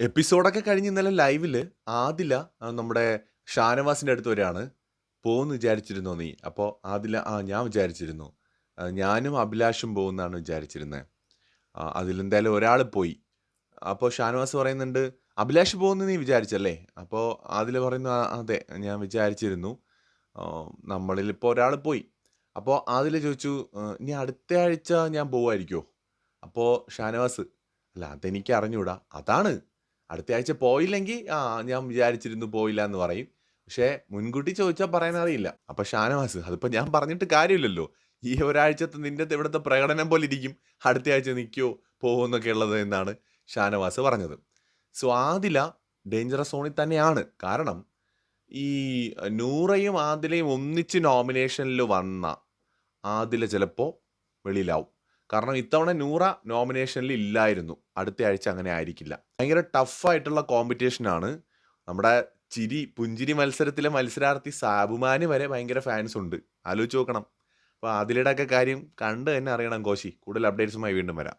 എപ്പിസോഡൊക്കെ കഴിഞ്ഞ് ഇന്നലെ ലൈവിൽ ആദില നമ്മുടെ ഷാനവാസിന്റെ അടുത്ത് വരെയാണ് പോകുമെന്ന് വിചാരിച്ചിരുന്നോ നീ? അപ്പോൾ ആദില ആ ഞാൻ വിചാരിച്ചിരുന്നു. ഞാനും അഭിലാഷും പോകുന്നാണ് വിചാരിച്ചിരുന്നത് അതിലെന്തായാലും ഒരാൾ പോയി. അപ്പോൾ ഷാനവാസ് പറയുന്നുണ്ട് അഭിലാഷ് പോകുന്നു നീ വിചാരിച്ചല്ലേ? അപ്പോൾ അതിൽ പറയുന്നു അതെ ഞാൻ വിചാരിച്ചിരുന്നു. നമ്മളിലിപ്പോൾ ഒരാൾ പോയി. അപ്പോൾ അതിൽ ചോദിച്ചു ഇനി അടുത്ത ആഴ്ച ഞാൻ പോവായിരിക്കുമോ അപ്പോൾ ഷാനവാസ് അല്ല അതെനിക്ക് അറിഞ്ഞൂടാ അതാണ്. അടുത്ത ആഴ്ച പോയില്ലെങ്കിൽ ആ ഞാൻ വിചാരിച്ചിരുന്നു പോയില്ല എന്ന് പറയും. പക്ഷേ മുൻകൂട്ടി ചോദിച്ചാൽ പറയാൻ അറിയില്ല അപ്പൊ ഷാനവാസ് അതിപ്പോൾ ഞാൻ പറഞ്ഞിട്ട് കാര്യമില്ലല്ലോ. ഈ ഒരാഴ്ചത്തെ നിന്റെ ഇവിടുത്തെ പ്രകടനം പോലെ ഇരിക്കും അടുത്ത ആഴ്ച നിൽക്കുമോ പോകുമോ എന്നൊക്കെ ഉള്ളത് എന്നാണ് ഷാനവാസ് പറഞ്ഞത്. സോ ആദില ഡേഞ്ചറസ് സോണിൽ തന്നെയാണ്. കാരണം ഈ നൂറയും ആദിലയും ഒന്നിച്ച് നോമിനേഷനിൽ വന്ന ആദില ചിലപ്പോൾ വെളിയിലാവും. കാരണം ഇത്തവണ നൂറ നോമിനേഷനിൽ ഇല്ലായിരുന്നു. അടുത്ത ആഴ്ച അങ്ങനെ ആയിരിക്കില്ല. ഭയങ്കര ടഫായിട്ടുള്ള കോമ്പറ്റീഷനാണ് നമ്മുടെ ചിരി പുഞ്ചിരി മത്സരത്തിലെ മത്സരാർത്ഥി സാബുമാന് വരെ ഭയങ്കര ഫാൻസ് ഉണ്ട്. ആലോചിച്ച് നോക്കണം. അപ്പോൾ അതിലിടൊക്കെ കാര്യം കണ്ട് തന്നെ അറിയണം കോശി. കൂടുതൽ അപ്ഡേറ്റ്സുമായി വീണ്ടും വരാം.